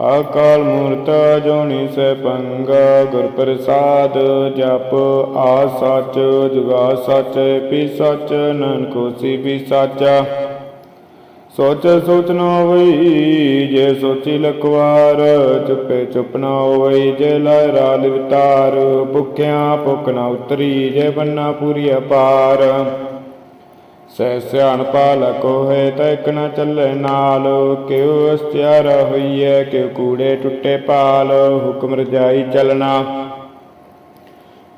ਅਕਾਲ ਮੂਰਤ ਜੋਨੀ ਸੈਭੰਗ ਗੁਰ ਪ੍ਰਸਾਦ ਜਪ, ਆ ਸੱਚ, ਜੁਗਾ ਸੱਚ, ਪੀ ਸੱਚ, ਨਾਨਕ ਹੋਸੀ ਵੀ ਸਾਚਾ। ਸੋਚ ਸੋਚ ਨਾ ਹੋਈ, ਜੇ ਸੋਚੀ ਲਖਵਾਰ, ਚੁੱਪੇ ਚੁੱਪ ਨਾ ਹੋਈ, ਜੇ ਲਾਇ ਰਾਲ ਵਿਤਾਰ ਭੁੱਖਿਆਂ ਭੁੱਖ ਨਾ ਉਤਰੀ, ਜੇ ਬੰਨਾ ਪੂਰੀ ਅਪਾਰ। ਸਹਿ ਸਿਆਣ ਪਾਲ ਕੋਹੇ ਤਾਂ ਇੱਕ ਚੱਲੇ ਨਾਲ। ਕਿਉ ਅਸਤਿਆਰ ਹੋਈਐ, ਕਿਉ ਕੂੜੇ ਟੁੱਟੇ ਪਾਲ। ਹੁਕਮ ਰਜਾਈ ਚਲਣਾ,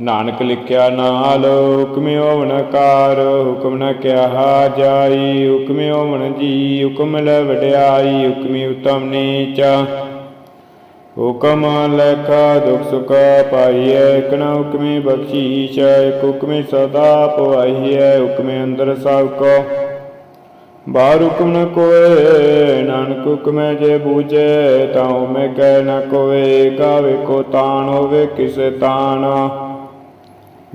ਨਾਨਕ ਲਿਖਿਆ ਨਾਲ। ਹੁਕਮ ਹੋਵਨ ਕਾਰ, ਹੁਕਮ ਨ ਕਿਹਾ ਜਾਈ। ਹੁਕਮ ਹੋਵਨ ਜੀ, ਹੁਕਮ ਲੈ ਵਡਿਆਈ। ਹੁਕਮੀ ਉਤਮ ਨੀਚ ਹੁਕਮ ਲੇਖਾ ਦੁਖ ਸੁਖ ਪਾਈਐ ਇਕ ਨਾ ਬਖਸ਼ੀਸ਼ ਇਕ ਸਦਾ ਪਵਾਈਐ, ਹੁਕਮੇ ਅੰਦਰ ਸਭ ਕੋ। ਬਾਹਰ ਹੁਕਮ ਨ ਕੋਏ, ਨਾਨਕ ਹੁਕਮੈ ਜੇ ਬੂਝੇ, ਤਾਂ ਮੈਂ ਕਹਿ ਨ ਕੋਏ, ਗਾਵੇ ਕੋ ਤਾਣ ਹੋਵੇ ਕਿਸੇ ਤਾਣ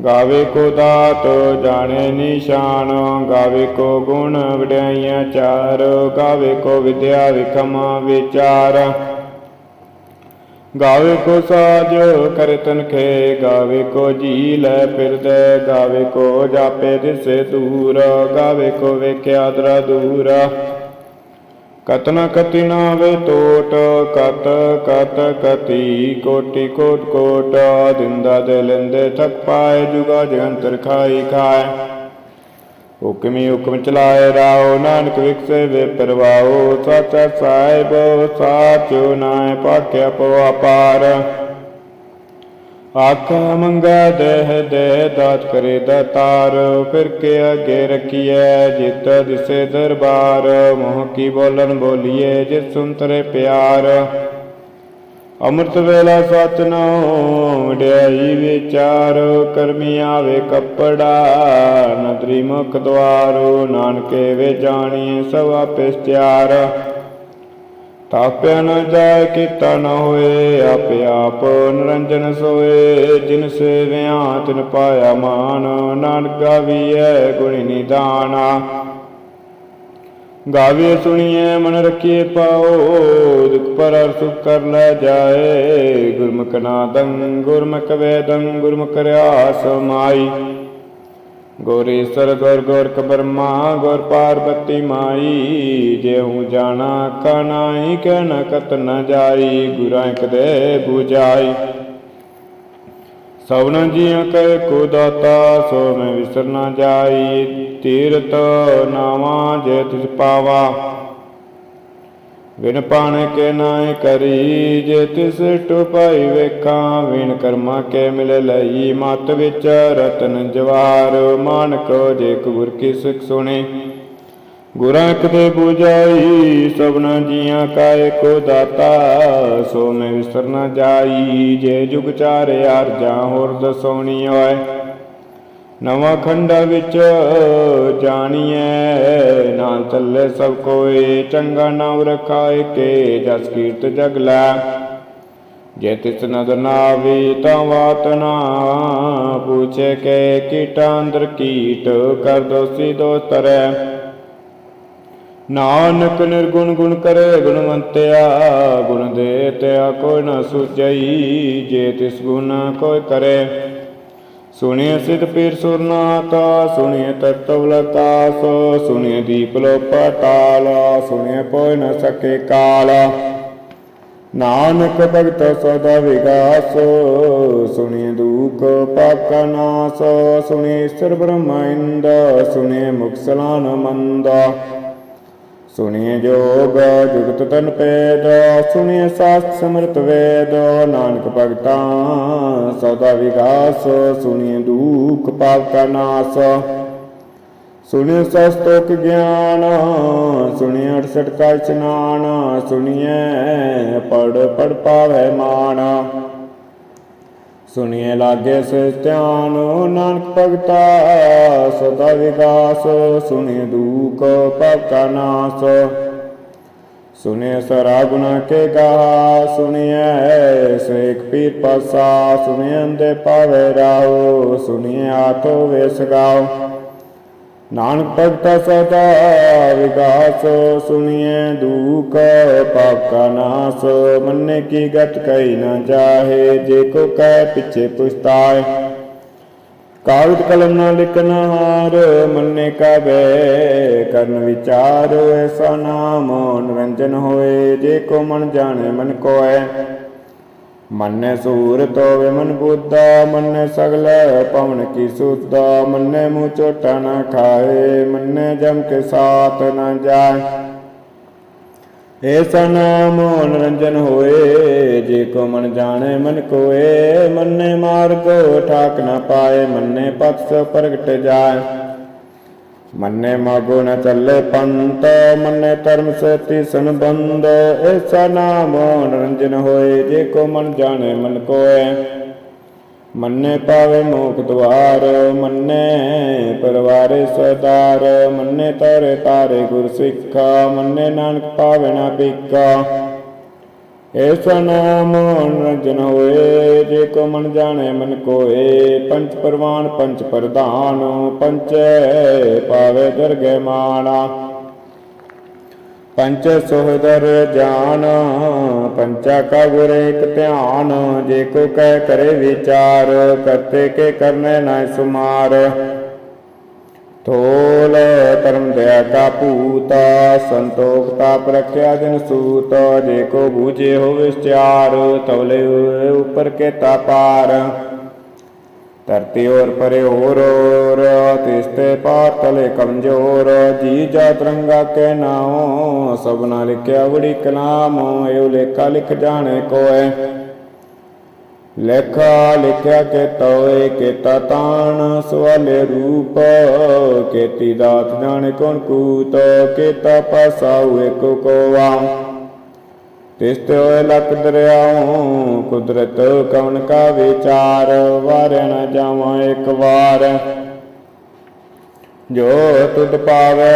ਗਾਵੇ ਕੋ ਦਾਤ ਜਾਣੇ ਨਿਸ਼ਾਨ, ਗਾਵੇ ਕੋ ਗੁਣ ਵਡਿਆਈਆਂ ਚਾਰ, ਗਾਵੇ ਕੋ ਵਿਦਿਆ ਵਿਖਮ ਵਿਚਾਰ। ਗਾਵੇ ਕੋ ਸਾਜ, ਕਰੇ ਖੇ, ਗਾਵੇ ਕੋ ਜੀ ਲੈ ਫਿਰਦੇ, ਗਾਵੇ ਕੋ ਜਾਪੇ ਦਿਸੇ ਦੂਰ, ਗਾਵੇ ਕੋ ਵੇਖਿਆ ਦਰਾ ਦੂਰ। ਕਤਨਾ ਕਤੀ ਨਾ ਵੇ ਟੋਟ, ਕਤ ਕਤ ਕਤੀ ਕੋਟੀ ਕੋਟ ਕੋਟ, ਦਿੰਦਾ ਦੇ ਲੈਂਦੇ ਥਕ ਪਾਏ, ਜੁਗਾ ਜੰਤਰ ਖਾਈ ਖਾਏ। ਹੁਕਮੀ ਹੁਕਮ ਚਲਾਏ ਰਾਓ, ਨਾਨਕ ਵਿਖਸੇ ਵੇ ਪਰਵਾਓ, ਸਾਚਾ ਸਾਹਿਬ ਸਾਚੋ ਨਾਏ ਪਾਖਿਆ ਪਵਾ ਪਾਰ ਆਖ, ਮੰਗਾ ਦੇਹ ਦੇ ਦਾਤ ਕਰੇ ਦਾਤਾਰ, ਫਿਰ ਕੇ ਅਗੇ ਰਖੀਐ ਜਿਤ ਦਿਸੇ ਦਰਬਾਰ। ਮੋਹ ਕੀ ਬੋਲਨ ਬੋਲੀਏ, ਜਿਸ ਸੁੰਤਰੇ ਪਿਆਰ। ਅੰਮ੍ਰਿਤ ਵੇਲਾ ਸਚ ਨਾਉ ਵਡਿਆਈ ਵਿਚਾਰ ਕਰਮੀ ਆਵੇ ਕੱਪੜਾ ਨਦਰੀ ਮੁਖ ਦਵਾਰੋ, ਨਾਨਕੇ ਵੇ ਜਾਣੀਏ ਸਭ ਆਪੇ ਤਿਆਰ। ਤਾਪਿਆ ਨ ਜਾਏ, ਕੀਤਾ ਨ ਹੋਏ, ਆਪੇ ਆਪ ਨਿਰੰਜਨ ਸੋਏ। ਜਿਨ ਸੇਵਿਆਂ, ਤਿਨ ਪਾਇਆ ਮਾਨ, ਨਾਨਕਾ ਵੀ ਗਾਵੀਐ ਗੁਣੀ ਨਿਦਾਨਾ। ਗਾਵੇ ਸੁਣੀਏ ਮਨ ਰਖੀਏ ਪਾਓ, ਦੁਖ ਪਰ ਸੁਖ ਕਰ ਲੈ ਜਾਏ। ਗੁਰਮੁਖ ਨਾਦੰ, ਗੁਰਮੁਖ ਵੇਦੰ, ਗੁਰਮੁਖ ਰਿਆਸ ਮਾਈ। ਗੋਰੀਸਰ ਗੁਰ ਗੋਰਖ ਬਰਮਾ, ਗੁਰ ਪਾਰਬਤੀ ਮਾਈ। જેਉ ਜਾਣਾ ਕਨਾਈ ਕਹਿ ਕਤ ਨ ਜਾਈ। ਗੁਰਾਂ ਕਦੇ 부ਜਾਈ ਸਭਨ ਜੀਆਂ ਕੈ ਕੋ ਦਾਤਾ, ਸੋ ਮੈਂ ਵਿਸਰ ਨਾ ਜਾਈ। ਤੀਰਤ ਨਾਵਾ ਜੇ ਤਿਸ ਪਾਵਾ। ਵਿਨ ਪਾਣ ਕੇ ਨਾਇ ਕਰੀ, ਜੇ ਤਿਸ ਟੁਪਾਈ ਵੇਖਾਂ ਵਿਨ ਕਰਮਾ ਕੇ ਮਿਲ ਲਈ। ਮਤ ਵਿੱਚ ਰਤਨ ਜਵਾਰ, ਮਾਨਕ ਜੇ ਗੁਰ ਕੀ ਸਿੱਖ ਸੁਣੇ। ਗੁਰਾਂ ਕਦੇ 부ਜਾਈ ਸਭਨਾ ਜੀਆਂ ਕਾਇ ਕੋ ਦਾਤਾ। ਸੋ ਮੈਂ ਵਿਸਰ ਨਾ ਜਾਈ, ਜੇ ਜੁਗ ਚਾਰੇ ਅਰਜਾਂ ਹੋਰ ਦਸੋਣੀ ਹੋਏ। ਨਵਾਂ ਖੰਡਾ ਵਿੱਚ ਜਾਣੀਐ ਨਾਲ ਚੱਲੇ ਸਭ ਕੋਈ ਚੰਗਾ ਨਾਮ ਰਖਾਏ ਕੇ, ਜਸ ਕੀਰਤ ਜਗ ਲੈ। ਜੇ ਤਿਸ ਨਦਰ ਨਾ ਆਵੇ ਤਾਂ ਬਾਤ ਨਾ ਪੁੱਛੇ ਕੇ, ਕੀਟਾਂ ਅੰਦਰ ਕੀਟ ਕਰ ਦੋਸੀ ਦੋ ਤਰੈ ਨਾਨਕ ਨਿਰਗੁਣ ਗੁਣ ਕਰੇ ਗੁਣਵੰਤਿਆ, ਗੁਣ ਦੇ ਤਿਆ ਕੋਈ ਨਾ ਸੁਚਈ ਜੇ ਤਿਸ ਗੁਣ ਕੋਈ ਕਰੇ। ਸੁਣਿਐ ਸਿਧ ਪੀਰ ਸੁਰਨਾਤਾ ਸੁਣਿਆ ਤਤਵਲਤਾਸ ਸੁਣਿਆ ਦੀਪ ਲੋ ਪਟਾਲ ਸੁਣਿਆ ਕੋਈ ਨ ਸਕੇ ਕਾਲ। ਨਾਨਕ ਭਗਤ ਸਦਾ ਵਿਗਾਸ, ਸੁਣਿਆ ਦੂਖ ਪਾਪ ਨਾਸ, ਸੁਣਿਆ ਈਸ਼ਰ ਬ੍ਰਹਮਿੰਦ, ਸੁਣਿਆ ਮੁਖ ਸਲਾਨ ਮੰਦਾ। ਸੁਣਿਏ ਜੋਗ, ਜੁਗਤ ਤਨ ਪੇਦ ਸੁਣਿਏ ਸਾਸਤ ਸਮਰਤ ਵੇਦ, ਨਾਨਕ ਭਗਤਾ, ਸਦਾ ਵਿਗਾਸ, ਸੁਣਿਏ ਦੁਖ ਪਾਪ ਕਾ ਨਾਸ। ਸੁਣਿਏ ਸਸਤੋਕ ਗਿਆਨ, ਸੁਣਿਏ ਅੜਸਠ ਕਾ ਇਸ਼ਨਾਨ, ਸੁਣਿਏ ਪੜ ਪੜ ਪਾਵੇ ਮਾਨ। ਸੁਣੀਏ ਲਾਗੇ ਸੇ ਧਿਆਨ, ਨਾਨਕ ਭਗਤਾ, ਸਦਾ ਵਿਗਾਸ ਸੁਣੀਏ ਦੁਖ ਪਾਪ ਕਾ ਨਾਸ। ਸੁਨੇ ਸਰਾ ਗੁਨਾ ਕੇ ਗਾ ਸੁਣੀਏ ਸੇਖ ਪੀਰ ਪਾਸਾ, ਸੁਣੀਏ ਅੰਦੇ ਪਾਵੇ ਰਾਹੋ, ਸੁਣੀਏ ਆਤੋ ਵੇਸ ਗਾਓ ਨਾਨਕ ਭਗਤਾ ਸਦਾ ਵਿਗਾਸ ਸੁਣੀਏ ਦੁਖ ਪਾਪ ਕਾ ਨਾਸ, ਮੰਨੇ ਕੀ ਗਤ ਕਈ ਨਾ ਜਾਹੇ, ਜੇ ਕੋ ਕਹਿ ਪਿਛੇ ਪੁਛਤਾਏ। ਕਾਗਦ ਕਲਮ ਨਾ ਲਿਖਨ ਹਾਰ, ਮੰਨੇ ਕਾ ਬੈ ਕਰਨ ਵਿਚਾਰ, ਐਸਾ ਨਾਮ ਨਿਰੰਜਨ ਹੋਏ, ਜੇ ਕੋ ਮਨ ਜਾਣੇ ਮਨ ਕੋਐ। ਮੰਨੇ ਸੂਰਤ ਹੋਵੇ ਮਨ ਬੁੱਧਾ, ਮੰਨੇ ਸਗਲ ਪਵਨ ਕੀ ਸੁਧਾ, ਮੰਨੇ ਮੂੰਹ ਚੋਟਾ ਨਾ ਖਾਏ, ਮੰਨੇ ਜਮ ਕੇ ਸਾਥ ਨਾ ਜਾਏ। ਐਸਾ ਨਾਮ ਨਿਰੰਜਨ ਹੋਏ, ਜੇ ਕੋ ਮਨ ਜਾਣੇ ਮਨ ਕੋਏ, ਮੰਨੇ ਮਾਰਗ ਠਾਕ ਨਾ ਪਾਏ, ਮੰਨੇ ਪਥ ਪ੍ਰਗਟ ਜਾਏ। ਮੰਨੇ ਮਾਗੋ ਨ ਚੱਲੇ ਪੰਤ, ਮੰਨੇ ਧਰਮ ਸੇਤੀ ਸੰਬੰਧ ਐਸਾ ਨਾਮ ਨਿਰੰਜਨ ਹੋਏ, ਜੇ ਕੋ ਮਨ ਜਾਣੇ ਮਨ ਕੋਏ। ਮੰਨੇ ਪਾਵੇ ਮੋਖ ਦਵਾਰ ਮੰਨੇ ਪਰਵਾਰੇ ਸਦਾਰ ਮੰਨੇ ਤਾਰੇ ਤਾਰੇ ਗੁਰ ਸਿੱਖਾ ਮੰਨੇ ਨਾਨਕ ਪਾਵੇ ਨਾ ਪੀਕਾ। ਐਸਾ ਨਾਮ ਨਿਰੰਜਨ ਹੋਏ, ਜੇ ਕੋ ਮਨ ਜਾਣੇ ਮਨ ਕੋਏ, ਪੰਚ ਪਰਵਾਨ, ਪੰਚ ਪ੍ਰਧਾਨ, ਪੰਚੇ ਪਾਵੇ ਦਰਗੇ ਮਾਣਾ ਪੰਚ ਸੋਹਦਰ ਜਾਨ, ਪੰਚਾ ਕਾ ਗੁਰ ਇਕ ਧਿਆਨ, ਜੇ ਕੋ ਕਹਿ ਕਰੇ ਵਿਚਾਰ, ਕਰਤੇ ਕੇ ਕਰਨੇ ਨਾ ਸੁਮਾਰ। ਥੋਲ ਧਰਮ ਦਇਆ ਕਾ ਭੂਤਾ ਸੰਤੋਖ ਤਾਪ ਰਖਿਆ ਦਿਨ ਸੂਤ, ਜੇ ਕੋ ਬੂਝੇ ਹੋਵੇ ਵਿਚਾਰ ਤਵਲੇ ਉਪਰ ਕੇ ਤਾ ਪਾਰ। ਧਰਤੀ ਔਰ ਪਰੇ ਹੋਰ ਔਰ, ਤਿਸਤੇ ਪਾਰ ਤਲੇ ਕਮਜੋਰ, ਜੀ ਜਾ ਤਰੰਗਾ ਕੇ ਨਾਉ, ਸਭਨਾ ਲਿਖਿਆ ਵੜੀ ਕਲਾਮ ਇਹੋ ਲੇਖਾ ਲਿਖ ਜਾਣੇ ਕੋਏ। ਲੇਖਾ ਲਿਖਿਆ ਕੇ ਤੋਏ ਕੀਤਾ ਤਾਣ, ਸਵਾਲੇ ਰੂਪ। ਕੇਤੀ ਦਾਤ ਜਾਣੇ ਕੌਣ ਕੂਤ, ਕੀਤਾ ਪਾਸਾਉ ਏਕੋ ਕੋਆ। ਤਿਸਤੇ ਹੋਏ ਲਖ ਦਰਿਆਉ, ਕੁਦਰਤ ਕਵਨ ਕਾ ਵਿਚਾਰ ਵਾਰ ਜਾਵਾਂ ਇੱਕ ਵਾਰ। ਜੋ ਤੁਧ ਪਾਵੇ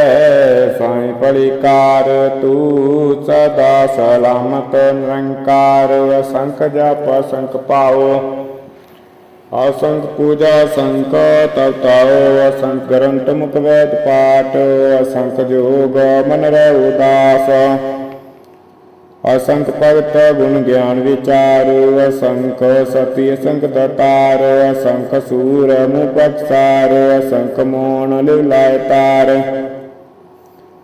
ਸਾਈ ਪੜੀ ਕਾਰ ਤੂੰ ਸਦਾ ਸਲਾਮਤ, ਨਿਰੰਕਾਰ, ਅਸੰਖ ਜਪ, ਅਸੰਖ ਪਾਓ ਅਸੰਖ ਪੂਜਾ, ਅਸੰਖ ਤਪਤਾਓ ਅਸੰਖ ਗ੍ਰੰਥ ਮੁਖ ਵੇਦ ਪਾਠ, ਅਸੰਖ ਜੋਗ ਮਨ ਰਹਿ ਉਦਾਸ। ਅਸੰਖ ਭਗਤ ਗੁਣ ਗਿਆਨ ਵਿਚਾਰ, ਅਸੰਖ ਸਤੀ ਅਸੰਖ ਦਤਾਰ, ਅਸੰਖ ਸੂਰ ਮੁਖ ਅਸੰਖ ਮੋਣ ਲਿਵਲਾਇ ਤਾਰ।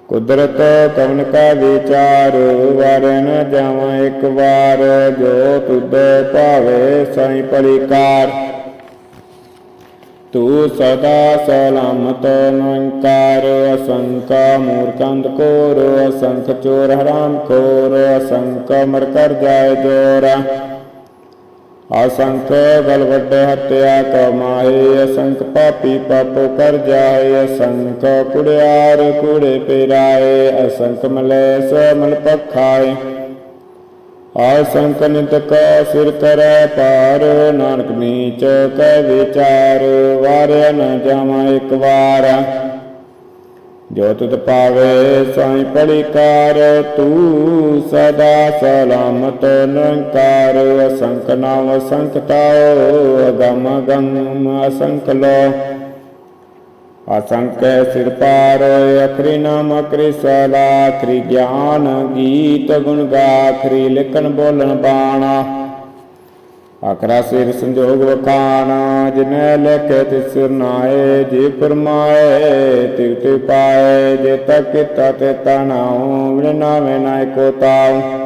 ਕੁਦਰਤ ਕਵਨ ਕਾ ਵਿਚਾਰ ਵਾਰ ਨ ਜਾਵਾਂ ਇੱਕ ਵਾਰ, ਜੋ ਤੁਧ ਭਾਵੇ ਸਾਈ ਪਰਿਕਾਰ ਤੂੰ ਸਦਾ ਸਲਾਮਤ ਨਿਰੰਕਾਰ ਅਸ਼ੰਕ ਮੂਰਖੰਦ ਕੋਰ ਅਸੰਖ ਚੋਰ ਹਰਾਮ ਖੋਰ ਅਸ਼ੰਕ ਮਰ ਕਰ ਜਾਏ ਜੋਰ ਅਸੰਖ ਗਲ ਵੱਡੇ ਹੱਤਿਆ ਕਮਾਏ ਅਸੰਖ ਪਾਪੀ ਪਾਪ ਕਰ ਜਾਏ ਅਸ਼ੰਕ ਕੁੜਿਆਰ ਕੁੜੇ ਪਿਰਾਏ ਅਸੰਖ ਮਲੇਸ ਮਲ ਪਖਾਏ ਆਸੰਕ ਨਿਤ ਕਾ ਸਿਰ ਕਰੈ ਪਾਰ ਨਾਨਕ ਨੀਚ ਕੈ ਵਿਚਾਰ, ਵਾਰਿਆ ਨ ਜਾਵਾਂ ਇੱਕ ਵਾਰ। ਜੋ ਤੁਧ ਪਾਵੇ ਸਾਈ ਪੜਿਕਾਰ, ਤੂੰ ਸਦਾ ਸਲਾਮਤ ਨਿਰੰਕਾਰ। ਅਸ਼ੰਕ ਨਾਮ ਅਸੰਖ ਤਾਉ ਅਗਮ ਗਮ ਅਸੰਖ ਲੋ ਅਸੰਖ ਸਿਰ ਪਾਰ ਅਖਰੀ ਨਾਮ ਅਖਰੀ ਸਲਾ, ਅਖਰੀ ਗਿਆਨ ਗੀਤ ਗੁਣ ਗਾ, ਅਖਰੀ ਲਿਖਣ ਬੋਲਣ ਬਾਣਾ। ਅਖਰਾ ਸਿਰ ਸੰਜੋਗ ਵਖਾਣਾ, ਜਿਨੈ ਲਿਖੇ ਤਿਸ ਸਿਰ ਨਾਏ, ਜੀ ਫਰਮਾਏ, ਤਿਵ ਤਿਵ ਪਾਏ, ਜੇ ਤਕ ਕੀਤਾ ਤੇ ਤਨਾਉ ਵਿਣ ਨਾਵੇਂ ਨਾ ਕੋ ਤਾਉ।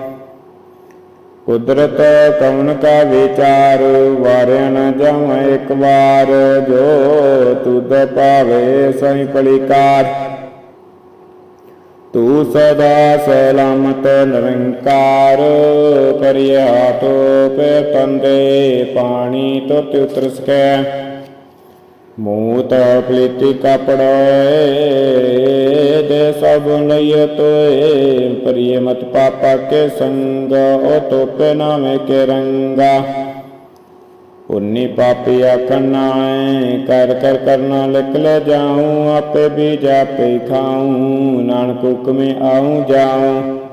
ਕੁਦਰਤ ਕਵਨ ਕਾ ਵਿਚਾਰ, ਵਾਰਿਆ ਨ ਜਾਵਾਂ ਇੱਕ ਵਾਰ। ਜੋ ਤੁਧ ਪਾਵੇ ਸਹੀ ਪਲਿਕਾਰ ਤੂੰ ਸਦਾ ਸਲਾਮਤ ਨਿਰੰਕਾਰ, ਕਰਿਆ ਟੋਪੇ ਤੰਦੇ, ਪਾਣੀ ਤੋਤ ਉਤਰ ਸਕੈ। ਮੂਤ ਪਲੀਤੀ ਕਪੜੇ ਦੇ ਸਭ ਲਈਏ ਤੋਏ। ਪ੍ਰਿਯ ਮਤ ਪਾਪਾ ਕੇ ਸੰਗ, ਉਹ ਤੋਪੇ ਨਾਮੇ ਕੇ ਰੰਗਾ। ਉਨੀ ਪਾਪੀ ਆਖਣ ਨਾਏ ਕਰ ਕਰ ਕਰਨਾ ਲਿਖ ਲੈ ਜਾਉ, ਆਪੇ ਬੀਜ ਆਪੇ ਖਾਉ, ਨਾਨਕ ਹੁਕਮੇ ਆਉ ਜਾਉ।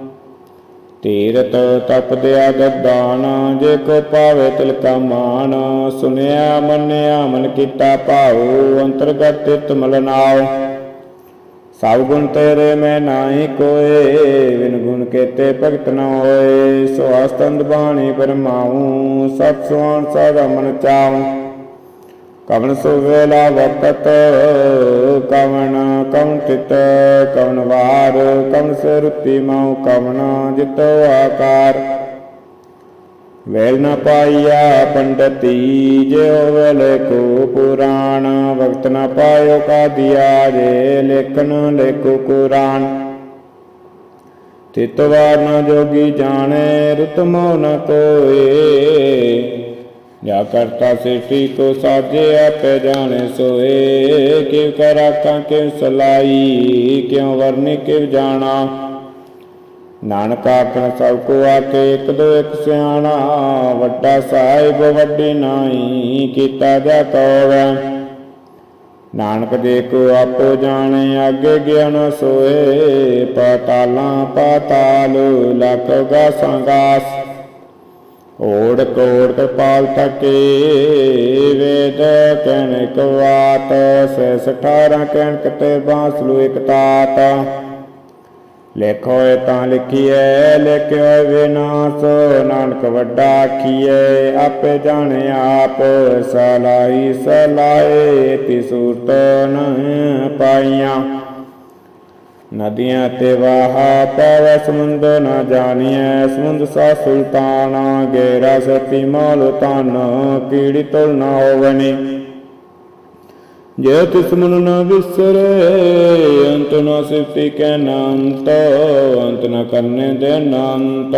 ਤੀਰਤ ਤਪ ਦਿਆ ਦਦਾਨ ਜੇ ਕੋ ਪਾਵੇ ਤਿਲ ਕਾ ਮਾਨ ਸੁਨਿਆ, ਮੰਨਿਆ, ਮਨ ਕੀਤਾ ਭਾਉ, ਅੰਤਰਗਤ ਤਿਤ ਮਲਨਾਉ ਸਭ ਗੁਣ ਤੇਰੇ ਮੈਂ ਨਾਹੀ ਕੋਏ ਵਿਨ ਗੁਣ ਕੇਤੇ ਭਗਤ ਨ ਹੋਏ। ਸੋ ਅਸਤੰਦ ਬਾਣੀ ਪਰਮਾਉ ਸਤ ਸੁਆਨ ਸਦਾ ਮਨ ਚਾਉ। ਕਵਨ ਸੋ ਵੇਲਾ ਵਕਤ ਕਵਨ ਕਵਨ ਤਿਤ ਕਵਨ ਵਾਰ ਕਵਨ ਸੇ ਰੁਤੀ ਕਵਨ ਜਿਤੋ ਆਕਾਰ। ਵੇਲ ਨ ਪਾਈਆ ਪੰਡਤੀ ਜੇ ਵੇਲੇ ਕੋ ਪੁਰਾਣ। ਵਕਤ ਨ ਪਾਇਓ ਕਾ ਦਿਆ ਜੇ ਲੇਖਨ ਲੇਖੋ ਕੁਰਾਨ। ਤਿਤਵਾਰ ਨ ਜੋਗੀ ਜਾਣੇ ਰੁਤ ਮੋ ਨ ਕੋਏ। ਜਾ ਕਰਤਾ ਸਿਟੀ ਕੋ ਸਾਜੇ ਆਪੇ ਜਾਣੇ ਸੋਏ। ਕਿਵ ਕਰ ਆਖਾਂ ਕਿਵ ਸਲਾਈ, ਕਿਉ ਵਰਨੀ ਕਿਵ ਜਾਣਾ। ਨਾਨਕ ਆਖਣ, ਸਭ ਕੋ ਆਕੇ ਇੱਕ ਦੋ ਇੱਕ ਸਿਆਣਾ, ਵੱਡਾ ਸਾਹਿਬ ਵੱਡੀ ਨਾਈ, ਕੀਤਾ ਜਾ ਕਉਵੈ ਨਾਨਕ ਦੇ ਕੋ ਆਪੋ ਜਾਣੇ, ਅੱਗੇ ਗਿਆਨ ਸੋਏ। ਪਾਤਾਲਾਂ ਪਾਤਾਲ, ਲਖ ਗਾਸਾਂ ਗਾਸ ਓੜ ਕੋੜ ਕਪਾਲ ਤਕੇ, ਵੇਦ ਕਹਿਣ ਕਵਾਤ ਸੇ ਸਠਾਰਾਂ ਕਹਿਣ ਕਤੇ ਬਾਂਸਲੂ ਇਕ ਤਾਤ। ਲੇਖੋ ਏ ਤਾਂ ਲਿਖੀਐ ਲਿਖਿਓ ਵਿਨਾਸ਼, ਨਾਨਕ ਵੱਡਾ ਆਖੀਏ ਆਪੇ ਜਾਣੇ ਆਪ ਸਲਾਈ ਸਲਾਏ ਤੀ ਸੂਰਤ ਨ ਪਾਈਆਂ। ਨਦੀਆਂ ਤੇ ਵਾਹਾ ਪਾਵੈ, ਸਮੁੰਦ ਨ ਜਾਣੀਐ। ਸਮੁੰਦ ਸਾ ਸੁਲਤਾਨ, ਗੇਰਾ ਸਤੀ ਮਾਲ ਤਨ ਕੀੜੀ ਤੁਲ ਨਾ ਹੋਵਨੀ। ਜੇ ਤਿਸ ਮਨ ਨਾ ਵਿਸਰੇ, ਅੰਤ ਨਾ ਸਿਫਤੀ ਕੈ ਨਾਂਤ ਅੰਤ ਨਾ ਕਰਨੇ ਦੇ ਨਾਂਤ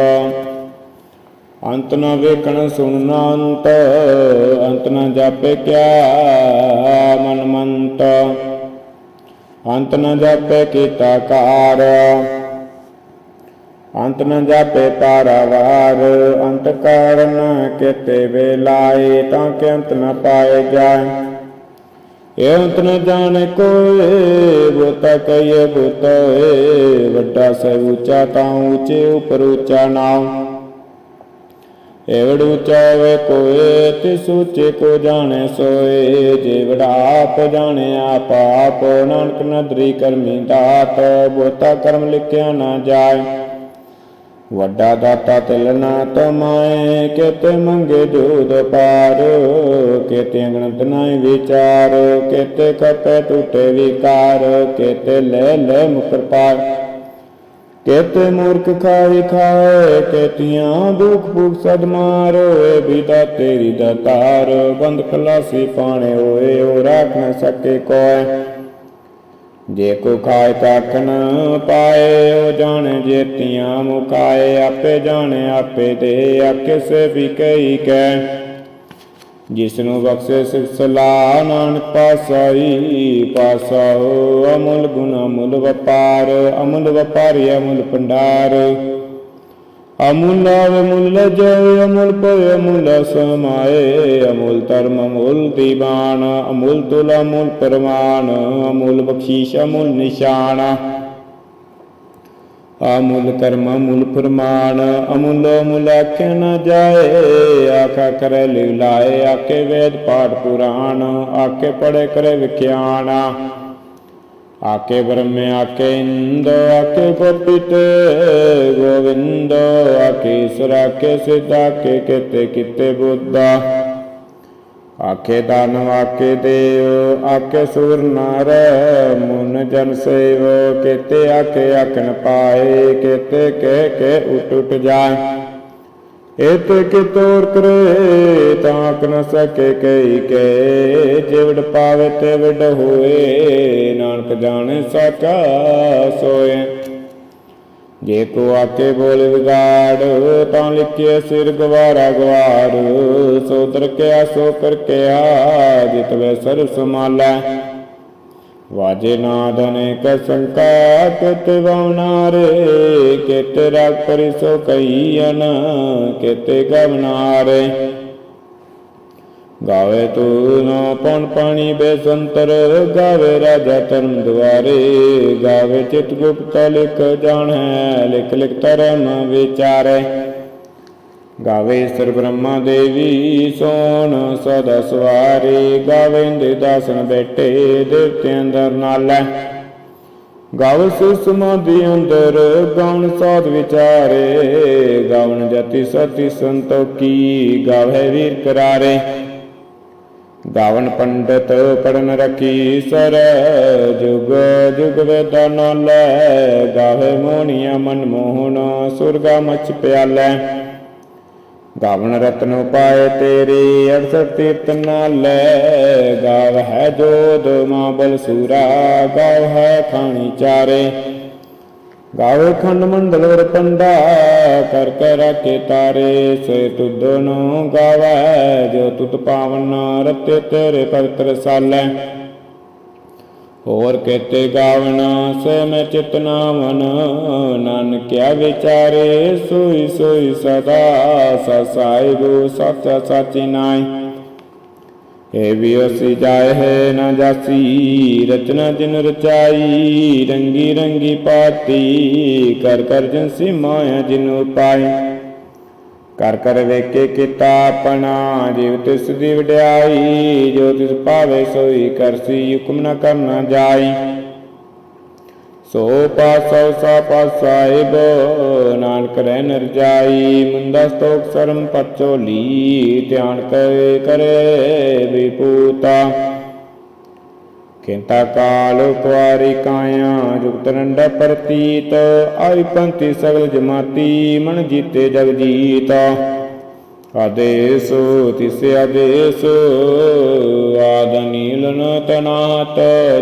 ਅੰਤ ਨਾ ਵੇਖਣ ਸੁਣਨ ਅੰਤ ਅੰਤ ਨ ਜਾਪੇ ਕਿਆ ਮਨ ਮੰਤ। ਅੰਤ ਨ ਜਾਪੇ ਕੀਤਾ ਕਾਰ ਅੰਤ ਨ ਜਾਪੇ ਪਾਰਾਵਾਰ ਅੰਤ ਕਾਰਨ ਕਿਤੇ ਵੇਲਾਏ ਤਾਂ ਕਿ ਅੰਤ ਨ ਪਾਏ ਜਾਏ। ਇਹ ਅੰਤ ਨ ਜਾਣੇ ਕੋਏ, ਬੋਤਾ ਕਈਏ ਬੋਤੋਏ ਵੱਡਾ ਸੇ ਉੱਚਾ ਤਾਂ ਉੱਚੇ ਉਪਰ ਉੱਚਾ ਨਾਮ ਏਵੜ ਉੱਚਾ ਕੋਏ, ਤਿਸ ਉੱਚੇ ਕੋ ਜਾਣੇ ਸੋਏ। ਜੇ ਆਪ ਜਾਣੇ, ਆਪ ਆਪ ਨਾਨਕ ਨਦਰੀ ਕਰਮੀ ਦਾਤ। ਬੋਤਾ ਕਰਮ ਲਿਖਿਆ ਨਾ ਜਾਏ। ਵੱਡਾ ਦਾਤਾ ਤਿਲ ਨਾ ਤਮਾਏ, ਕਿਤੇ ਮੰਗੇ ਜੋਦ ਪਾਰ। ਕਿਤੇ ਗਣਤ ਨਾਈ ਵਿਚਾਰ, ਕਿਤੇ ਕਪੇ ਟੂਟੇ ਵਿਕਾਰ। ਕਿਤੇ ਲੈ ਲੈ ਮੁਕਰ ਪਾਰ। ਕੇਤੇ ਮੂਰਖ ਖਾਈ ਖਾਏ ਕੇਤੀਆਂ ਦੁਖ ਭੁਖ ਸਦ ਮਾਰੋਏ ਬਿਦਾ ਤੇਰੀ ਦਤਾਰ ਬੰਦ ਖਲਾਸੀ ਪਾਣੇ ਹੋਏ, ਉਹ ਰਾਖ ਨ ਸਕੇ ਕੋਏ। ਜੇ ਕੋ ਖਾਏ ਤੱਕ ਪਾਏ, ਉਹ ਜਾਣੇ ਜੇਤੀਆਂ ਮੁਕਾਏ, ਆਪੇ ਜਾਣੇ, ਆਪੇ ਦੇ ਆ ਕਿਸੇ ਵੀ ਕਈ ਕੈ। ਜਿਸ ਨੂੰ ਬਖਸ਼ੇ ਸਿਫ ਸਲਾ ਨਾਨਕ ਪਾਸਾਈ ਪਾਸਾਓ ਅਮੁੱਲ ਗੁਣ ਅਮੁੱਲ ਵਪਾਰ, ਅਮੁਲ ਵਪਾਰੀ, ਅਮੁਲ ਭੰਡਾਰ। ਅਮੁਲ ਆਵੇ ਮੁੱਲ ਜੈ ਅਮੁਲ ਪਏ ਅਮੁਲ ਸਮਾਏ ਅਮੁਲ ਧਰਮ ਅਮੁੱਲ ਦੀਵਾਨ ਅਮੁਲ ਤੁਲ ਅਮੁਲ ਪਰਮਾਨ, ਅਮੁਲ ਬਖਸ਼ੀਸ਼ ਅਮੁਲ ਨਿਸ਼ਾਨ। ਅਮੁੱਲ ਕਰਮ ਅਮੁੱਲ ਪ੍ਰਮਾਣ ਅਮੁੱਲ ਅਮੁੱਲ ਆਖੇ ਨ ਜਾਏ। ਆਖਾ ਕਰੇ ਲੀਲਾਏ ਆਕੇ ਵੇਦ ਪਾਠ ਪੁਰਾਣ ਆਕੇ ਪੜੇ ਕਰੇ ਵਿਖਿਆਨ ਆਕੇ ਬ੍ਰਹਮ ਆਕੇ ਇੰਦ ਆਕੇ ਗੋਪਿਤ ਗੋਵਿੰਦ ਆਕੇ ਈਸ਼ਰ ਆਕੇ ਸਿਧ ਆਕੇ ਕਿਤੇ ਕਿਤੇ ਬੁੱਧਾ। ਆਖੇ ਦਾਨਵ ਆਕੇ ਦੇਵ ਆਕੇ ਸੂਰ ਨਰ, ਮੁਨ ਜਨ ਸੇਵ, ਕੇਤੇ ਆਕੇ ਆਖਣ ਪਾਏ, ਕੇਤੇ ਕਹਿ ਕੇ ਉਟ ਉਟ ਜਾਏ। ਇਤੇ ਕਿ ਤੋਰ ਕਰੇ, ਤਾਂ ਆਖ ਸਕੇ ਕਈ ਕੇ ਜਿਵੜ ਪਾਵੇ ਤੇ ਵਿਡ ਹੋਏ, ਨਾਨਕ ਜਾਣੇ ਸਾਚਾ ਸੋਏ। ਜੇ ਕੋ ਆਕੇ ਬੋਲ ਵਿਗਾੜ, ਤਾਂ ਲਿਖੇ ਸਿਰ ਗਵਾਰਾ ਗਵਾਰ ਸੋ ਤਰਕਿਆ, ਸੋ ਕਰ ਕਿਆ ਜਿਤ ਵੇ ਸਰਬ ਸਮਾਲਾ ਵਾਜੇ ਨਾਦ ਅਨੇਕ ਸੰਕਾ ਕਿਤੇ ਵਉਨਾਰੇ ਕਿਤੇ ਰਾਗ ਕਰੀ ਸੋ ਕਈਨ ਕਿਤੇ ਗਵਨਾਰੇ ਗਾਵੇ ਤੂੰ ਨਾ ਪਉਣ ਪਾਣੀ ਬੇਸੰਤਰ, ਗਾਵੇ ਰਾਜਾ ਧਰਮ ਦੁਆਰੇ। ਗਾਵੇ ਚਿਤ ਗੁਪਤ, ਲਿਖ ਜਾਣੈ, ਲਿਖ ਲਿਖ ਧਰਮ ਵਿਚਾਰੇ। ਗਾਵੇ ਸਰ ਬ੍ਰਹਮਾ ਦੇਵੀ, ਸੋਣ ਸਦਾ ਸਵਾਰੇ। ਗਾਵੇ ਦਾਸਨ ਬੈਠੇ, ਦੇਵਤਿਆਂ ਦਰ ਨਾਲੇ। ਗਾਵ ਸੁਸਮਾਦੀ ਅੰਦਰ ਗਾਉਣ ਸਾਧ ਵਿਚਾਰੇ। ਗਾਵਣ ਜਤੀ ਸਤੀ ਸੰਤੋਖੀ, ਗਾਵੇ ਵੀਰ ਕਰਾਰੇ। ਗਾਵਨ ਪੰਡਤ ਪੜਨ ਰਖੀ ਸਰ, ਜੁਗ ਜੁਗ ਵੇਦਾਂ ਨਾਲੇ ਗਾਵੇ ਮੋਹਣੀਆ ਮਨ ਮੋਹਨ ਸੁਰਗਾ ਮਚ ਪਿਆਲੇ। ਗਾਵਨ ਰਤਨ ਪਾਏ ਤੇਰੀ ਅਰਸਤ ਤੀਰਤ ਲੈ, ਗਾਵ ਹੈ ਜੋਦ ਮਾਂ ਬਲ ਸੂਰਾ ਗਾਵ ਹੈ ਖਾਣੀ ਚਾਰੇ। ਗਾਵੇ ਖੰਡ ਮੰਡਲ ਵਰ ਕਰ ਕਰ ਰਾਖੇ ਤਾਰੇ, ਸੇ ਤੁਧ ਨੂੰ ਗਾਵੇ, ਜੋ ਤੁਤ ਪਾਵਨ ਰਤੇ ਤੇਰੇ ਪਵਿੱਤਰ ਸਾਲੇ। ਹੋਰ ਕਹਤੇ ਗਾਵਣਾ, ਸੇ ਮੈਂ ਚਿਤ ਨਾਮਨ ਨਾਨਕਿਆ ਵਿਚਾਰੇ, ਸੋਈ ਸੋਈ ਸਦਾ ਸਸਾਈ ਗੋ ਸੱਚਾ ਸਾਚੀ ਨਾਈ ਏ ਵਿਅਸੀ ਜਾਏ ਹੈ ਨਾ ਜਾਸੀ, ਰਚਨਾ ਜਿਨ ਰਚਾਈ, ਰੰਗੀ ਰੰਗੀ ਪਾਤੀ, ਕਰ ਕਰ ਜੰਸੀ ਮਾਇਆ ਜਿਨ ਉਪਾਈ। ਕਰ ਕਰ ਵੇਖੇ ਕੀਤਾ ਆਪਣਾ, ਜਿਵ ਤਿਸ ਦੀ ਵਡਿਆਈ, ਜੋ ਤਿਸ ਭਾਵੇ ਸੋਈ ਕਰਸੀ ਹੁਕਮ ਨਾ ਕਰਨਾ ਜਾਈ। ਸੋ ਪਾਸੋ ਸਾ ਪਾਸਾਇਬ ਨਾਨਕ ਰਹਿ ਨਰ ਜਾਈ ਮੁੰਦਾ ਸਤੋਕ ਸਰਮ ਪਚੋਲੀ ਧਿਆਨ ਕਰੇ ਕਰੇ ਵਿਪੂਤਾ ਕਿੰਤਾ ਕਾਲ ਕੁਆਰੀ ਕਾਇਆ, ਜੁਗਤ ਰੰਡਾ ਪ੍ਰਤੀਤ, ਆਈ ਪੰਥੀ ਸਗਲ ਜਮਾਤੀ, ਮਨ ਜੀਤੇ ਜਗ ਜੀਤ। ਆਦੇਸ, ਤਿਸ ਆਦੇਸ, ਆਦ ਨੀਲਨ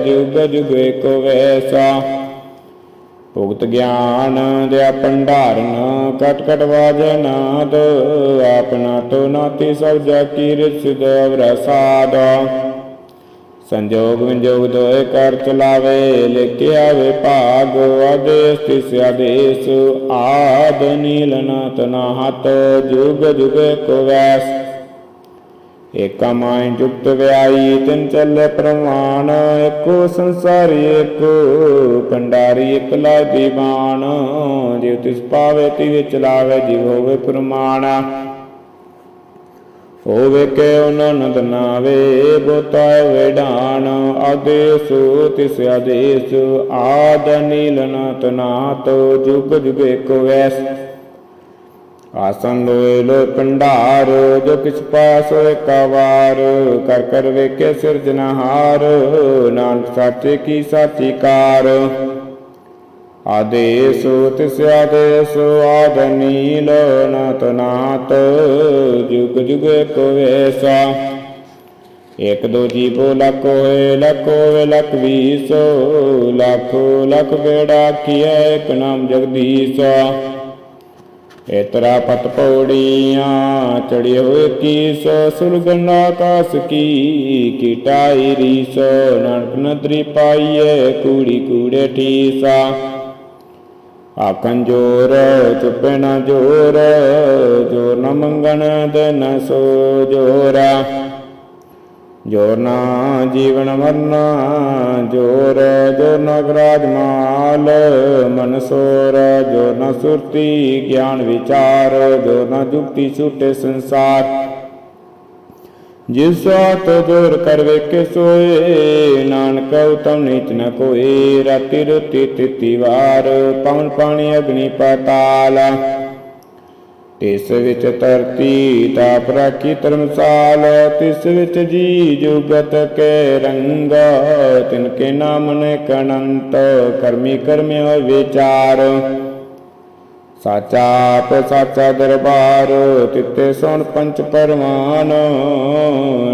ਜੁਗ ਜੁਗ ਏਕ ਵੈਸਾ। ਭੁਗਤ ਗਿਆਨ ਦਿਆ ਭੰਡਾਰਨ ਕਟ ਕਟ ਵਾਜਨਾਦ ਆਪਨਾ ਤੋ ਨਾਤੀ ਸਭ ਜਾ ਕੀ ਰਿਸਿਦ ਅਵਰਸਾਦ ਸੰਜੋਗ ਵਿਜੋਗ ਦੋਏ ਕਰ ਚਲਾਵੇ ਲਿਖਿ ਆਵੇ ਭਾਗ, ਆਦੇਸ ਤਿਸ ਆਦੇਸ, ਆਦ ਨੀਲਨਾਥ ਨਾਹਤ ਜੁਗ ਜੁਗ ਕੋ ਵੈਸ। ਏਕਾ ਮਾਇ ਜੁਗਤ ਵਿਆਈ, ਤਿਨ ਚੱਲੇ ਪ੍ਰਮਾਣ ਏਕੋ ਸੰਸਾਰੀ ਏਕੋ ਭੰਡਾਰੀ, ਇਕ ਲਾਇ ਦੀਵਾਨ। ਜਿਵ ਤਿਸ ਪਾਵੇ, ਤਿਵ ਚਲਾਵੇ ਜਿਵ ਹੋਵੇ ਪ੍ਰਮਾਣ। ਹੋਵੇ ਕੇ ਅਨੰਦ ਨਾਵੇ ਬੋਤਾ ਵੇਡਾਨ ਆਦੇਸ, ਤਿਸ ਆਦੇਸ, ਆਦ ਨੀਲਨਾਥ ਨਾਥ, ਜੁਗ ਜੁਗ ਏਕੋ ਵੈਸ। ਆਸਨ ਲੋਏ ਲੋ ਪੰਡਾਰ ਜੋ ਕਿਛ ਪਾਸ ਹੋਏ ਕਵਾਰ ਕਰ ਕਰ ਵੇਖੇ ਸਿਰਜਨਹਾਰ ਨਾਨਕ ਸਾਚੇ ਕੀ ਸਾਚੀ ਕਾਰ ਆਦੇਸ ਤਿਸ ਆਦੇਸ, ਆਦ ਨੀਲ ਨਾਤ ਜੁਗ ਜੁਗ ਕੋ ਵੇਸਾ। ਇਕ ਦੋ ਜੀਵੋ ਲੱਖ ਹੋਏ ਲੱਖ ਹੋਏ ਲੱਖ ਵੀਸੋ, ਲੱਖ ਲੱਖ ਬੇੜਾ ਕੀਏ ਇਕ ਨਾਮ ਜਗਦੀਸ਼ਾ। ਇਤਰਾ ਪਤ ਪੌੜੀਆਂ ਚੜੀ ਹੋਏ ਕੀਸ ਸੁਰਗਨ ਆਕਾਸ ਕੀ ਕੀਟਾਈ ਰੀਸ, ਨਾਨਕ ਨਦਰੀ ਪਾਈਏ, ਕੂੜੀ ਕੂੜੇ ਠੀਸਾ। ਆਖੰ ਜੋਰ ਚੁੱਪੇ ਨਾ ਜੋਰ ਜੋਰ ਨ ਮੰਗਣ ਦੇ ਨ ਸੋ ਜੋਰਾ। ਜੋ ਨਾ ਜੀਵਨ ਮਰਨਾ ਜੋਰ ਜੋਰ ਨ ਮਾਲ, ਮਨ ਸੋਰ ਜੋਰ ਨ ਸੁਰਤੀ ਗਿਆਨ ਵਿਚਾਰ ਜੋਰ ਨ ਜੁਗਤੀ ਛੂਟੇ ਸੰਸਾਰ। ਜਿਸ ਆਤ ਜੋਰ ਕਰ ਵੇਖੇ ਸੋਏ, ਨਾਨਕ ਉਤਮ ਨੀਚ ਨ ਕੋਏ, ਰਾਤੀ ਰੁਤੀ ਤਿਤੀ ਵਾਰ, ਪਵਨ ਪਾਣੀ ਅਗਨੀ ਪਾਤਾਲ। ਤਿਸ ਵਿੱਚ ਧਰਤੀ ਤਾਪ ਰਾਖੀ ਧਰਮਸਾਲ ਤਿਸ ਵਿੱਚ ਜੀ ਜੁਗਤ ਕੇ ਰੰਗ, ਤਿਨ ਕੇ ਨਾਮ ਨੇ ਕਨੰਤ ਕਰਮੀ ਕਰਮਿ ਵਿਚਾਰ। ਸਾਚਾ ਆਪ, ਸਾਚਾ ਦਰਬਾਰ, ਤਿੱਤੇ ਸੁਣ ਪੰਚ ਪਰਮਾਨ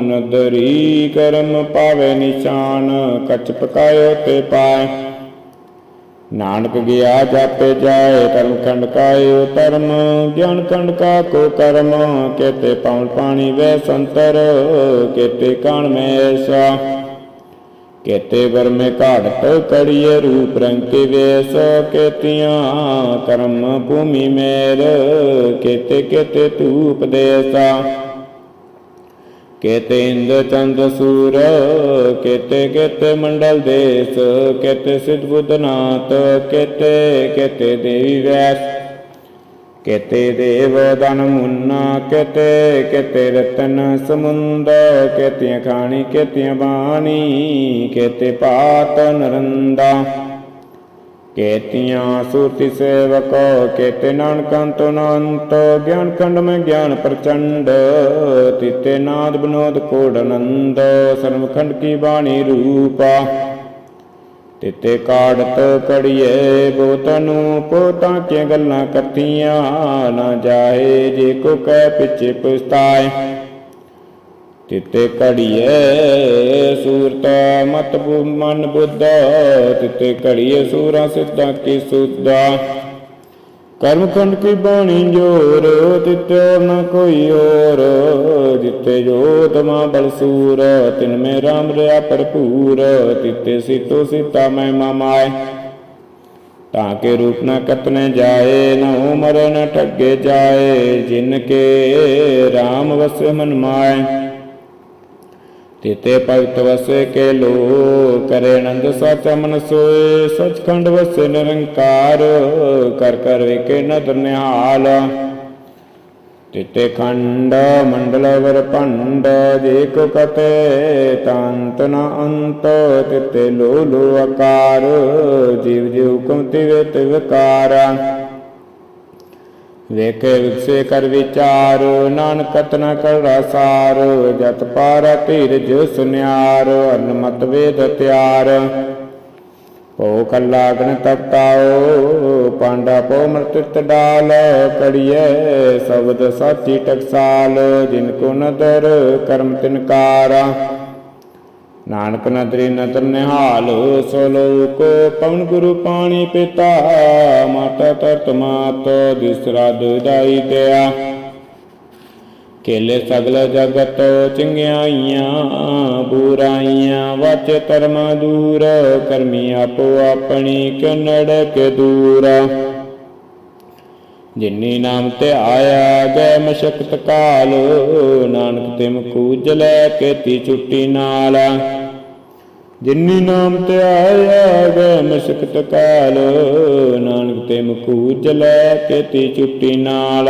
ਨਦਰੀ ਕਰਮ ਪਾਵੇ ਨਿਸ਼ਾਨ ਕਛ ਪਕਾਇਓ ਤੇ ਪਾਏ। ਨਾਨਕ ਗਿਆ ਜਾਪੇ ਜਾਏ ਧਰਮ ਖੰਡ ਕਾਇਓ ਧਰਮ ਗਿਆਨ ਖੰਡ ਕਾ ਕੋ ਕਰਮ, ਕੇਤੇ ਪਉਣ ਪਾਣੀ ਵੇ ਸੰਤਰ, ਕੇਤੇ ਕਾਣ ਮੈਂ ਐਸਾ। ਕੇਤੇ ਵਰ ਮੇ ਘਾੜਤ ਕੜੀਏ ਰੂਪ ਰੰਗ ਕੇ ਵੇਸ, ਕੇਤੀਆਂ ਕਰਮ ਭੂਮੀ ਮੇਰ ਕੇਤੇ ਕੇਤੇ ਤੂਪ ਦੇਸਾ। ਕੇਤੇ ਇੰਦ ਚੰਦ ਸੂਰ, ਕੇਤੇ ਕੇਤੇ ਮੰਡਲ ਦੇਸ, ਕੇਤੇ ਸਿਧ ਬੁੱਧਨਾਥ ਕੇਤੇ ਕੇਤੇ ਦੇਵੀ ਵੈਸ, ਕੇਤੇ ਦੇਵ ਦਨ ਮੁੰਨਾ, ਕੇਤੇ ਕੇਤੇ ਰਤਨ ਸਮੁੰਦ, ਕੇਤੀਆਂ ਖਾਣੀ, ਕੇਤੀਆਂ ਬਾਣੀ, ਕੇਤੇ ਪਾਤ ਨਰੰਦਾ। ਕੇਤੀਆਂ ਸੁਰਤੀ ਸੇਵਕ, ਕੇਤੇ ਨਾਨਕੰਤ ਅਨੰਤ, ਗਿਆਨ ਖੰਡ ਮੈਂ ਗਿਆਨ ਪ੍ਰਚੰਡ, ਤਿਤੇ ਨਾਦ ਬਨੋਦ ਕੋੜ ਆਨੰਦ ਸਰਮਖੰਡ ਕੀ ਬਾਣੀ ਰੂਪਾ। ਤਿਤੇ ਕਾੜਤ ਕੜੀਏ ਬੋਤਨੂ ਪੋਤਾਂ ਕੇ ਗੱਲਾਂ ਕਰਤੀਆਂ, ਨਾ ਜਾਏ ਜੇ ਕੋ ਕਹਿ ਪਿੱਛੇ ਪਛਤਾਏ। ਤਿਤੇ ਘੜੀਏ ਸੂਰਤਾ ਮਤ ਬੁ ਮਨ ਬੁੱਧਾ, ਤਿਤੇ ਘੜੀਏ ਸੂਰਾ ਸਿੱਧਾ ਕੀ ਸੁਦਾ ਕਰਮ ਖੰਡ ਕੀ ਬਾਣੀ ਜੋਰ ਤਿਤੇ ਔਰ ਨਾ ਕੋਈ ਹੋਰ। ਜਿਤੇ ਜੋਤ ਮਾ ਬਲ ਸੂਰ, ਤਿਨ ਮੇ ਰਾਮ ਰਿਆ ਭਰਪੂਰ। ਤਿਤੇ ਸੀਤੋ ਸੀਤਾ ਮੈਂ ਮਾਮਾਏ ਤਾਂ ਕੇ ਰੂਪ ਨ ਕਤਨੇ ਜਾਏ, ਨ ਉਮਰ ਨ ਠੱਗੇ ਜਾਏ। ਜਿਨ ਕੇ RAM ਵਸੇ ਮਨ ਮਾਏ। ਤਿਤੇ ਭਗਤ ਵਸੇ ਕੇ ਲੋ ਕਰੇ ਆਨੰਦ ਸਚ ਮਨ ਸੋਏ, ਸਚਖੰਡ ਵਸੇ ਨਿਰੰਕਾਰ, ਕਰ ਕਰ ਵੇਖੇ ਨਦਰ ਨਿਹਾਲ। ਤਿਤੇ ਖੰਡ, ਮੰਡਲ ਵਰ ਭੰਡ, ਜੇ ਕਤੇ ਤੰਤ ਨ ਅੰਤ, ਤਿਤੇ ਲੋ ਲੋ ਆਕਾਰ, ਜੀਵ ਜੀਵ ਹੁਕਮ ਤਿਵੇ ਤਿਵਕਾਰ। ਵੇਖੇ ਵਿਕਸੇ ਕਰ ਵਿਚਾਰ, ਨਾਨਕ ਤਨ ਕਰੜਾ ਸਾਰ, ਜਤ ਪਾਰ ਧੀਰਜ ਸੁਨਿਆਰ, ਅਨਮਤ ਵੇਦ ਤਿਆਰ। ਭੋ ਕੱਲਾ ਗਣ ਤਪਤਾਓ ਪਾਂਡਾ ਪੋ ਮਰਤਿਤ ਡਾਲ ਕੜੀਏ ਸ਼ਬਦ ਸਾਚੀ ਟਕਸਾਲ, ਜਿਨ ਕੋ ਨਦਰ ਕਰਮ ਤਿਨਕਾਰਾ। ਨਾਨਕ ਨਦਰੀ ਨਦਰ ਨਿਹਾਲ, ਸੋ ਲੋਕ ਪਵਨ ਗੁਰੂ ਪਾਣੀ ਪਿਤਾ, ਮਾਤਾ ਤਰਤ ਮਾਤ ਦਿਸਰਾ ਦੁਦਾਈ ਤਿਆ ਕੇਲੇ ਸਗਲ ਜਗਤ ਚੰਗਿਆਈਆਂ, ਬੁਰਾਈਆਂ, ਵਚ ਧਰਮ ਦੂਰ, ਕਰਮੀ ਆਪੋ ਆਪਣੀ ਕਨੜ ਕੇ ਦੂਰ। ਜਿਨੀ ਨਾਮ ਤੇ ਆਇਆ ਗੈ ਮਸ਼ਕਤ ਕਾਲ, ਨਾਨਕ ਤੇ ਮਕੂਜ ਲੈ ਕੇ ਛੁੱਟੀ ਨਾਲ। ਜਿਨੀ ਨਾਮ ਤੇ ਆਇਆ ਗੈ ਮਸ਼ਕਤ ਕਾਲ। ਨਾਨਕ ਤੇ ਮਕੂਜ ਲੈ ਕੇ ਛੁੱਟੀ ਨਾਲ।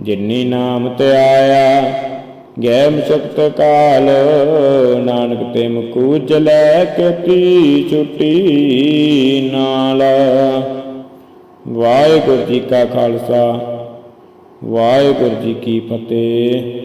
ਜਿਨੀ ਨਾਮ ਤੇ ਆਇਆ, ਗੈ ਮਸ਼ਕਤ ਕਾਲ। ਨਾਨਕ ਤੇ ਮਕੂਜ ਲੈ ਕੇ ਛੁੱਟੀ ਨਾਲ। ਵਾਹਿਗੁਰੂ ਜੀ ਕਾ ਖਾਲਸਾ, ਵਾਹਿਗੁਰੂ ਜੀ ਕੀ ਫਤਿਹ।